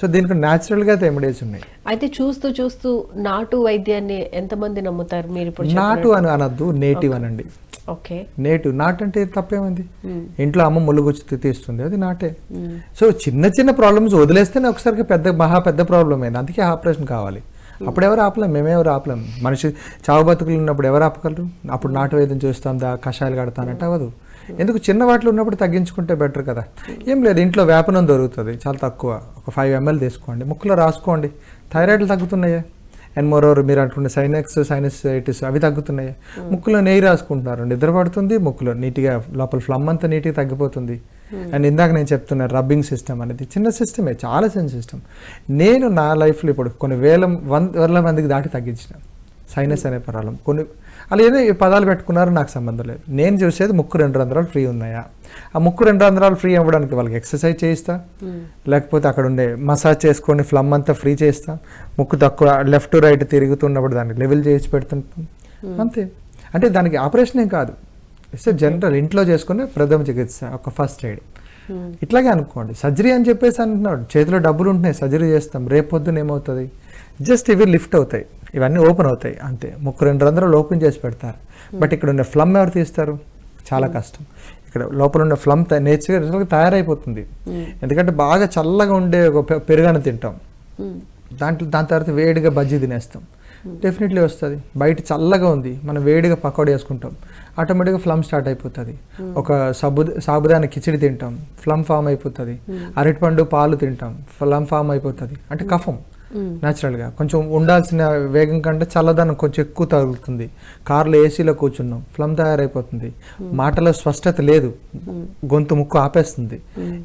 So దీనికి న్యాచురల్గా remedies ఉన్నాయి. అయితే చూస్తూ చూస్తూ నాటు వైద్యాన్ని ఎంతమంది నమ్ముతారు? మీరు ఇప్పుడు నాటు అని అనద్దు నేటివ్ అనండి. ఓకే. నేటివ్ నాటు అంటే తప్పేమంది? ఇంట్లో అమ్మ ముళ్ళుగుచ్చి తీస్తుంది అది నాటే. సో చిన్న చిన్న ప్రాబ్లమ్స్ వదిలేస్తేనే ఒకసారికి పెద్ద మహా పెద్ద ప్రాబ్లం అయింది. అందుకే ఆపరేషన్ కావాలి. అప్పుడు ఎవరు ఆపలేం? మేమెవరు ఆపలేం? మనిషి చావు బతుకులు ఉన్నప్పుడు ఎవరు ఆపగలరు? అప్పుడు నాటు వైద్యం చేస్తాం దా కషాయాలు కడతానంటే అవ్వదు. ఎందుకు? చిన్న వాటిలో ఉన్నప్పుడు తగ్గించుకుంటే బెటర్ కదా. ఏం లేదు ఇంట్లో వేపనం దొరుకుతుంది చాలా తక్కువ. ఒక ఫైవ్ ఎంఎల్ తీసుకోండి. ముక్కులో రాసుకోండి. థైరాయిడ్లు తగ్గుతున్నాయా? అండ్ మోరోవర్ మీరు అనుకున్న సైనక్స్ సైనసైటిస్ అవి తగ్గుతున్నాయి? ముక్కులో నెయ్యి రాసుకుంటున్నారు. నిద్ర పడుతుంది ముక్కులో నీట్గా లోపల ఫ్లమ్ అంతా నీట్గా తగ్గిపోతుంది. అండ్ ఇందాక నేను చెప్తున్నా రబ్బింగ్ సిస్టమ్ అనేది చిన్న సిస్టమే చాలా చిన్న సిస్టమ్ నేను నా లైఫ్లో ఇప్పుడు కొన్ని వేల వంద మందికి దాటి తగ్గించిన. సైనస్ అనే ప్రాబ్లం. కొన్ని అలా ఏదో పదాలు పెట్టుకున్నారు నాకు సంబంధం లేదు. నేను చూసేది ముక్కు రెండు రంధ్రాలు ఫ్రీ ఉన్నాయా? ఆ ముక్కు రెండు రంధ్రాలు ఫ్రీ అవ్వడానికి వాళ్ళకి ఎక్సర్సైజ్ చేయిస్తా? లేకపోతే అక్కడ ఉండే మసాజ్ చేసుకొని ఫ్లమ్ అంతా ఫ్రీ చేస్తా ముక్కు తక్కువ లెఫ్ట్ రైట్ తిరుగుతున్నప్పుడు దాన్ని లెవెల్ చేసి పెడుతుంటాం. అంతే. అంటే దానికి ఆపరేషన్ ఏం కాదు. ఇట్స్ జనరల్ ఇంట్లో చేసుకునే ప్రథమ చికిత్స ఒక ఫస్ట్ ఎయిడ్ ఇట్లాగే అనుకోండి సర్జరీ అని చెప్పేసి అంటున్నాడు చేతిలో డబ్బులు ఉంటున్నాయి సర్జరీ చేస్తాం రేపు పొద్దున ఏమవుతుంది? జస్ట్ ఇవి లిఫ్ట్ అవుతాయి ఇవన్నీ ఓపెన్ అవుతాయి అంతే. ముక్కు రెండు రంధ్రాలు ఓపెన్ చేసి పెడతారు. బట్ ఇక్కడ ఉన్న ఫ్లమ్ ఎవరు తీస్తారు? చాలా కష్టం. ఇక్కడ లోపల ఉన్న ఫ్లమ్ నేచురల్గా తయారైపోతుంది. ఎందుకంటే బాగా చల్లగా ఉండే ఒక పె- పెరుగన్న తింటాం. దాంట్లో దాని తర్వాత వేడిగా బజ్జీ తినేస్తాం. డెఫినెట్లీ వస్తుంది. బయట చల్లగా ఉంది. మనం వేడిగా పకోడీ వేసుకుంటాం ఆటోమేటిక్గా ఫ్లమ్ స్టార్ట్ అయిపోతుంది. ఒక సబు సాబుదాన కిచిడి తింటాం. ఫ్లమ్ ఫామ్ అయిపోతుంది. అరటిపండు పాలు తింటాం. ఫ్లమ్ ఫామ్ అయిపోతుంది. అంటే కఫం. న్యాచురల్గా కొంచెం ఉండాల్సిన వేగం కంటే చల్లదనం కొంచెం ఎక్కువ తగులుతుంది. కార్లో ఏసీలో కూర్చున్నాం. ఫ్లమ్ తయారైపోతుంది. మాటలో స్పష్టత లేదు. గొంతు ముక్కు ఆపేస్తుంది.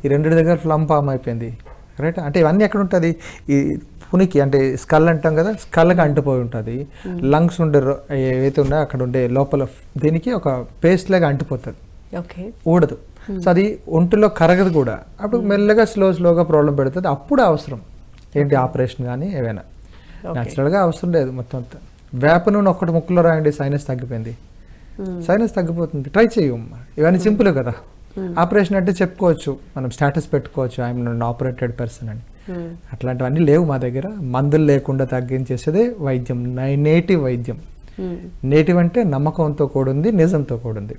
ఈ రెండు దగ్గర ఫ్లమ్ ఫామ్ అయిపోయింది. రైట్ అంటే ఇవన్నీ ఎక్కడ ఉంటుంది ఈ పునికి అంటే స్కల్ అంటాం కదా స్కల్కి అంటుపోయి ఉంటుంది. లంగ్స్ ఉండే ఏవైతే ఉన్నాయో అక్కడ ఉండే లోపల దీనికి ఒక పేస్ట్ లాగా అంటిపోతుంది. ఓకే. ఊడదు. సో అది ఒంటిలో కరగదు కూడా. అప్పుడు మెల్లగా స్లో స్లోగా ప్రాబ్లం పెడుతుంది. అప్పుడు అవసరం. ఏంటి ఆపరేషన్ కానీ ఏవైనా. న్యాచురల్గా అవసరం లేదు మొత్తం అంతా. వేప నూనె ఒక్కటి ముక్కులో రాయండి సైనస్ తగ్గిపోయింది. సైనస్ తగ్గిపోతుంది. ట్రై చేయమ్మా ఇవన్నీ సింపుల్ కదా. ఆపరేషన్ అంటే చెప్పుకోవచ్చు. మనం స్టేటస్ పెట్టుకోవచ్చు. ఐఎమ్ నాన్ ఆపరేటెడ్ పర్సన్ అని. అట్లాంటివన్నీ లేవు మా దగ్గర. మందులు లేకుండా తగ్గించేసేదే వైద్యం. నేటివ్ వైద్యం. నేటివ్ అంటే నమ్మకంతో కూడింది నిజంతో కూడింది.